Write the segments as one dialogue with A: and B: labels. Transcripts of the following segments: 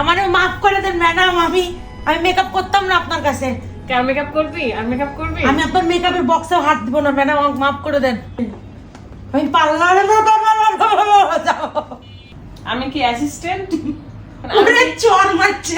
A: আমারে মাফ করে দেন ম্যাডাম আমি আমি মেকআপ করতাম না আপনার কাছে।
B: কেন মেকআপ করবি? আর মেকআপ করবি?
A: আমি আপনার মেকআপের বক্সেও হাত দিব না ম্যাডাম আমাকে মাফ করে দেন। আমি পার্লারে না
B: আমি কি অ্যাসিস্ট্যান্ট
A: আরে চর মারছে।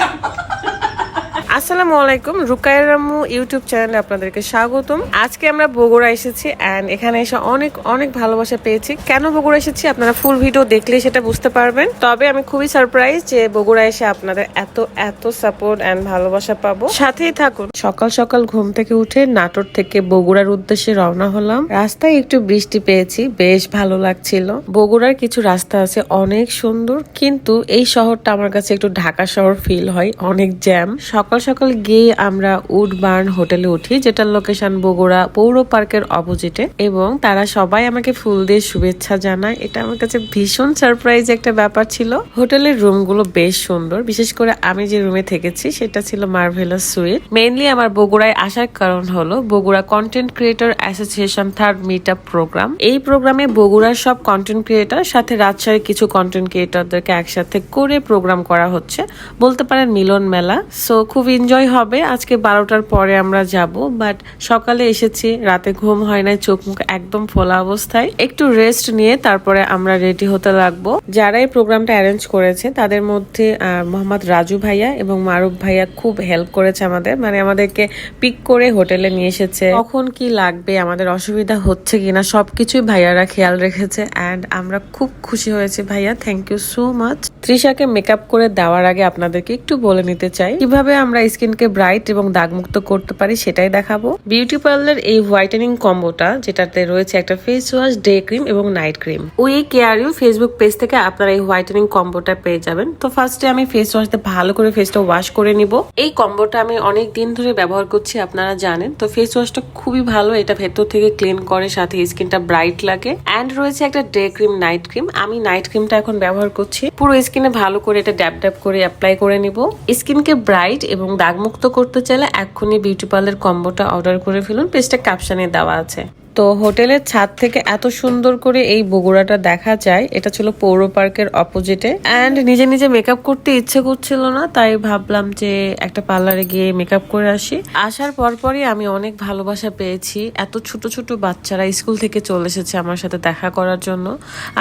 C: আসসালামু আলাইকুম। রুকায়ের রাম্মু ইউটিউব চ্যানেলে আপনাদেরকে স্বাগতম। আজকে আমরা বগুড়া এসেছি অ্যান্ড এখানে এসে অনেক অনেক ভালোবাসা পেয়েছি। কেন বগুড়া এসেছি? আপনারা ফুল ভিডিও দেখলে সেটা বুঝতে পারবেন। তবে আমি খুবই সারপ্রাইজ যে বগুড়া এসে আপনাদের এত এত সাপোর্ট অ্যান্ড ভালোবাসা পাবো। সাথেই থাকুন। সকাল সকাল ঘুম থেকে উঠে নাটোর থেকে বগুড়ার উদ্দেশ্যে রওনা হলাম। রাস্তায় একটু বৃষ্টি পেয়েছি, বেশ ভালো লাগছিল। বগুড়ার কিছু রাস্তা আছে অনেক সুন্দর, কিন্তু এই শহরটা আমার কাছে একটু ঢাকা শহর ফিল হয়, অনেক জ্যাম সকাল সকাল গিয়ে আমরা উড বার্ন হোটেলে উঠি, যেটার লোকেশন বগুড়া পৌর পার্কের অপোজিটে এবং তারা সবাই আমাকে ফুল দিয়ে শুভেচ্ছা জানায়। এটা আমার কাছে ভীষণ সারপ্রাইজ একটা ব্যাপার ছিল। হোটেলের রুমগুলো বেশ সুন্দর, বিশেষ করে আমি যে রুমে থেকেছি, সেটা ছিল মার্ভেলাস সুইট মেইনলি আমার বগুড়ায় আসার কারণ হলো Bogura content creator association third meet up program এই প্রোগ্রামে বগুড়ার সব কন্টেন্ট ক্রিয়েটর সাথে রাজশাহীর কিছু কন্টেন্ট ক্রিয়েটরদেরকে একসাথে করে প্রোগ্রাম করা হচ্ছে। বলতে পারেন মিলন মেলা। সো খুব এনজয় হবে। আজকে বারোটার পরে আমরা যাব, বাট সকালে এসেছি, রাতে ঘুম হয় নাই, চোখ মুখ একদম ফোলা অবস্থায়। একটু রেস্ট নিয়ে তারপরে আমরা রেডি হতে লাগবো। যারা এই প্রোগ্রামটা অ্যারেঞ্জ করেছে, তাদের মধ্যে মোহাম্মদ রাজু ভাইয়া এবং মারুফ ভাইয়া খুব হেল্প করেছে আমাদের। মানে আমাদেরকে পিক করে হোটেলে নিয়ে এসেছে। কখন কি লাগবে, আমাদের অসুবিধা হচ্ছে কিনা, সবকিছুই ভাইয়ারা খেয়াল রেখেছে। অ্যান্ড আমরা খুব খুশি হয়েছি ভাইয়া। Thank you so much. তৃষাকে makeup করে দেওয়ার আগে আপনাদেরকে একটু বলে নিতে চাই। কীভাবে আমরা স্কিনকে ব্রাইট এবং দাগমুক্ত করতে পারি সেটাই দেখাবো। বিউটি পার্লার এই হোয়াইটেনিং কম্বোটা যেটাতে রয়েছে একটা ফেস ওয়াশ ডে ক্রিম এবং night cream we care you Facebook page থেকে আপনারা এই হোয়াইটেনিং কম্বোটা পেয়ে যাবেন। তো ফার্স্টে আমি ফেস ওয়াশ দিয়ে ভালো করে ফেসটা ওয়াশ করে নিব। এই কম্বোটা আমি অনেক দিন ধরে ব্যবহার করছি, আপনারা জানেন। তো ফেস ওয়াশটা খুবই ভালো, এটা ভেতর থেকে ক্লিন করে সাথে স্কিনটা ব্রাইট লাগে। অ্যান্ড রয়েছে একটা ডে ক্রিম নাইট ক্রিম আমি নাইট ক্রিমটা এখন ব্যবহার করছি। পুরো স্কিনে ভালো করে এটা ড্যাব ড্যাব করে অ্যাপ্লাই করে নিব। স্কিনকে ব্রাইট এবং দাগমুক্ত করতে চাইলে এক্ষুনি বিউটি পার্লার কম্বোটা অর্ডার করে ফেলুন। পেজটা ক্যাপশনে দেওয়া আছে। তো হোটেলের ছাদ থেকে এত সুন্দর করে এই বগুড়াটা দেখা যায়, এটা ছিল পৌর পার্কের অপোজিটে। অ্যান্ড নিজে নিজে মেকআপ করতে ইচ্ছে করছিল না, তাই ভাবলাম যে একটা পার্লারে গিয়ে মেকআপ করে আসি। আসার পরপরই আমি অনেক ভালোবাসা পেয়েছি, এত ছোট ছোট বাচ্চারা স্কুল থেকে চলে এসেছে আমার সাথে দেখা করার জন্য।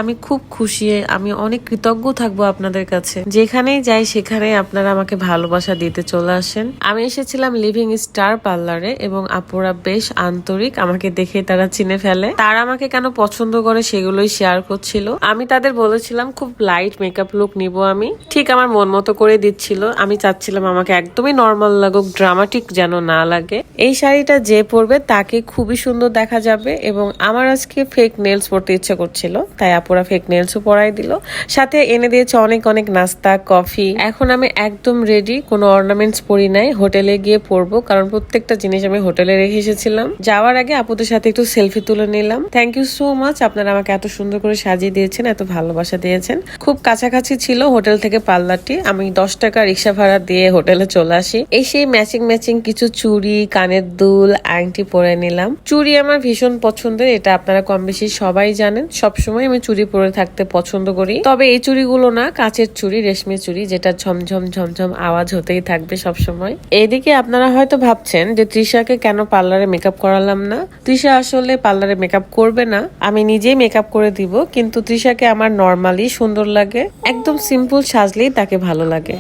C: আমি খুব খুশি, আমি অনেক কৃতজ্ঞ থাকব আপনাদের কাছে। যেখানেই যাই সেখানেই আপনারা আমাকে ভালোবাসা দিতে চলে আসেন। আমি এসেছিলাম লিভিং স্টার পার্লারে এবং আপুরা বেশ আন্তরিক, আমাকে দেখে তারা চিনে ফেলে। তারা আমাকে কেন পছন্দ করে সেগুলোই শেয়ার করছিল। আমি তাদের বলেছিলাম, খুব লাইট মেকআপ লুক নিব আমি। ঠিক আমার মন মতো করে দিচ্ছিল। আমি চাচ্ছিলাম আমাকে একদমই নর্মাল লাগুক ড্রামাটিক যেন না লাগে। এই শাড়িটা যে পরবে তাকে খুবই সুন্দর দেখা যাবে এবং আমার আজকে ফেক নেলস পরতে ইচ্ছে করছিল। তাই আপুরা ফেক নেলসও পরাই দিল। সাথে এনে দিয়েছে অনেক অনেক নাস্তা, কফি। এখন আমি একদম রেডি কোনো অর্নামেন্টস পরি নাই। হোটেলে গিয়ে পরবো, কারণ প্রত্যেকটা জিনিস আমি হোটেলে রেখে এসেছিলাম। যাওয়ার আগে আপুদের সাথে একটু সেলফি তুলে নিলাম। থ্যাংক ইউ সো মাচ আপনারা আমাকে এত সুন্দর করে সাজিয়ে দিয়েছেন, এত ভালোবাসা দিয়েছেন। খুব কাছাকাছি ছিল হোটেল থেকে পার্লারটি। আমি দশ টাকা রিক্সা ভাড়া দিয়ে হোটেলে চলে আসি। এই সেই ম্যাচিং ম্যাচিং কিছু চুড়ি, কানের দুল, আংটি পরে নিলাম। চুড়ি আমার ভীষণ পছন্দের, এটা আপনারা কম বেশি সবাই জানেন। সবসময় আমি চুড়ি পরে থাকতে পছন্দ করি। তবে এই চুড়িগুলো না, কাচের চুড়ি, রেশমি চুড়ি, যেটা ঝমঝম ঝমঝম আওয়াজ হতেই থাকবে সব সময় এদিকে আপনারা হয়তো ভাবছেন যে তৃষাকে কেন পার্লারে মেকআপ করালাম না? তৃষা আসলে পার্লারে মেকআপ করবে না আমি নিজেই মেকআপ করে দিব কিন্তু তৃষাকে আমার নর্মালি সুন্দর লাগে একদম সিম্পল সাজলেই তাকে ভালো লাগে।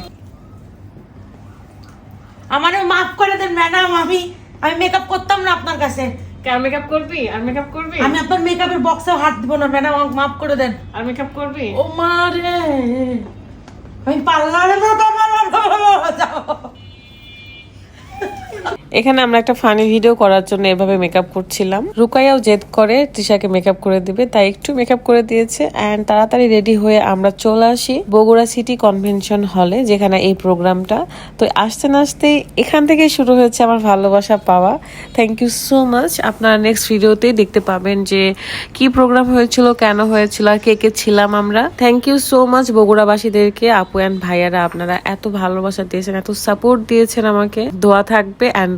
A: আমারে মাফ করে দেন ম্যাডাম আমি আমি মেকআপ করতাম না আপনার কাছে।
B: কেন মেকআপ করবি? আর মেকআপ করবি?
A: আমি আপনার মেকআপের বক্সেও হাত দিব না ম্যাডাম আমাকে মাফ করে দেন।
B: আর মেকআপ করবি?
A: ও মা রে! আমি পার্লারে যাব
C: এখানে আমরা একটা ফানি ভিডিও করার জন্য এভাবে মেকআপ করছিলাম। রুকাইয়াও জেদ করে, তৃষাকে মেকআপ করে দিবে, তাই একটু মেকআপ করে দিয়েছে। অ্যান্ড তাড়াতাড়ি রেডি হয়ে আমরা চলে আসি বগুড়া সিটি কনভেনশন হলে যেখানে এই প্রোগ্রামটা তো আসতে না আসতেই এখান থেকে শুরু হয়েছে আমার ভালোবাসা পাওয়া। থ্যাংক ইউ সো মাচ আপনারা নেক্সট ভিডিওতেই দেখতে পাবেন যে কি প্রোগ্রাম হয়েছিল, কেন হয়েছিল, আর কে কে ছিলাম আমরা। থ্যাংক ইউ সো মাচ বগুড়াবাসীদেরকে, আপু অ্যান্ড ভাইয়ারা, আপনারা এত ভালোবাসা দিয়েছেন, এত সাপোর্ট দিয়েছেন আমাকে। দোয়া থাকবে অ্যান্ড